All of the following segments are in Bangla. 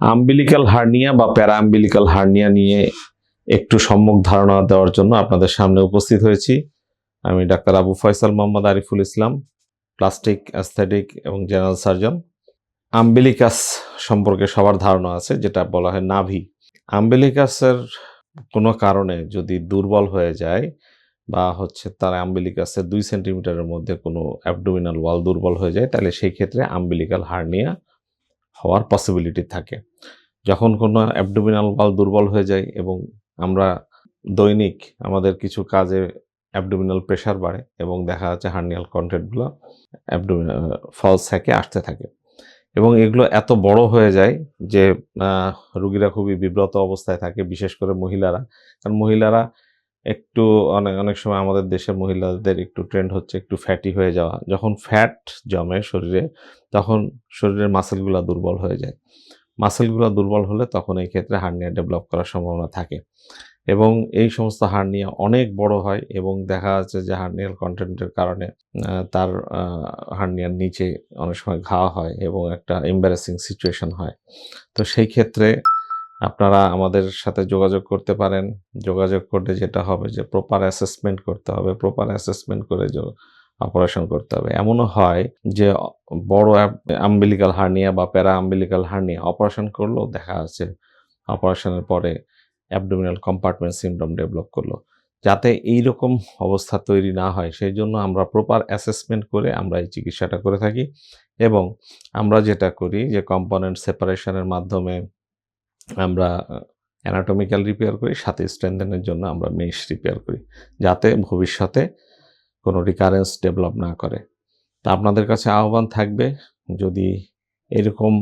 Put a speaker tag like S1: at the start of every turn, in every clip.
S1: আম্বিলিক্যাল হার্নিয়া বা প্যারা আম্বিলিক্যাল হার্নিয়া নিয়ে একটু সম্মুখ ধারণা দেওয়ার জন্য আপনাদের সামনে উপস্থিত হয়েছি। আমি doctor Abu Faisal Mohammad Ariful Islam plastic aesthetic এবং জেনারেল সার্জন আম্বিলিকাস সম্পর্কে সবার ধারণা আছে, যেটা বলা হয় নাভি। আম্বিলিকাসের কোনো কারণে যদি দুর্বল হয়ে যায় বা হচ্ছে তার আম্বিলিকাসের দুই সেন্টিমিটারের মধ্যে কোনো অ্যাবডোমিনাল ওয়াল দুর্বল হয়ে যায়, তাহলে সেই ক্ষেত্রে আম্বিলিকাল হার্নিয়া হওয়ার পসিবিলিটি থাকে। যখন কোনো অ্যাবডোমিনাল ওয়াল দুর্বল হয়ে যায় এবং আমরা দৈনিক আমাদের কিছু কাজে অ্যাবডোমিনাল প্রেশার বাড়ে এবং দেখা যাচ্ছে হার্নিয়াল কন্টেন্টগুলো অ্যাবডোমিনাল ফলস আসতে থাকে। এবং এগুলো এত বড় হয়ে যায় যে রুগীরা খুবই বিব্রত অবস্থায় থাকে, বিশেষ করে মহিলারা। কারণ মহিলারা একটু অনেক অনেক সময় আমাদের দেশের মহিলাদের একটু ট্রেন্ড হচ্ছে একটু ফ্যাটি হয়ে যাওয়া। যখন ফ্যাট জমে শরীরে, তখন শরীরের মাসেলগুলো দুর্বল হয়ে যায়। মাসেলগুলো দুর্বল হলে তখন এই ক্ষেত্রে হার্নিয়া ডেভেলপ করার সম্ভাবনা থাকে। এবং এই সমস্ত হার্নিয়া অনেক বড় হয় এবং দেখা যাচ্ছে যে হার্নিয়াল কন্টেন্টের কারণে তার হার্নিয়ার নিচে অনেক সময় ঘা হয় এবং একটা এম্বারেসিং সিচুয়েশন হয়। তো সেই ক্ষেত্রে আপনারা আমাদের সাথে যোগাযোগ করতে পারেন। যোগাযোগ করলে যেটা হবে যে প্রপার অ্যাসেসমেন্ট করতে হবে প্রপার অ্যাসেসমেন্ট করে অপারেশন করতে হবে। এমনও হয় যে বড় আম্বিলিকাল হার্নিয়া বা প্যারা আম্বিলিকাল হার্নিয়া অপারেশন করলেও দেখা যাচ্ছে অপারেশনের পরে অ্যাবডোমিনাল কম্পার্টমেন্ট সিন্ড্রোম ডেভেলপ করল। যাতে এই রকম অবস্থা তৈরি না হয় সেই জন্য আমরা প্রপার অ্যাসেসমেন্ট করে আমরা এই চিকিৎসাটা করে থাকি এবং আমরা যেটা করি যে কম্পোনেন্ট সেপারেশনের মাধ্যমে আমরা অ্যানাটমিক্যাল রিপেয়ার করি, সাথে স্ট্রেন্থেনের জন্য আমরা মেশ রিপেয়ার করি, যাতে ভবিষ্যতে কোনো রিকারেন্স ডেভেলপ না করে। তা আপনাদের কাছে আহ্বান থাকবে, যদি এরকম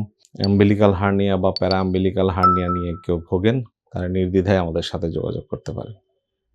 S1: অ্যাম্বিলিক্যাল হার্নিয়া বা প্যারা অ্যাম্বিলিক্যাল হার্নিয়া নিয়ে কেউ ভোগেন তারা নির্দ্বিধায় আমাদের সাথে যোগাযোগ করতে পারে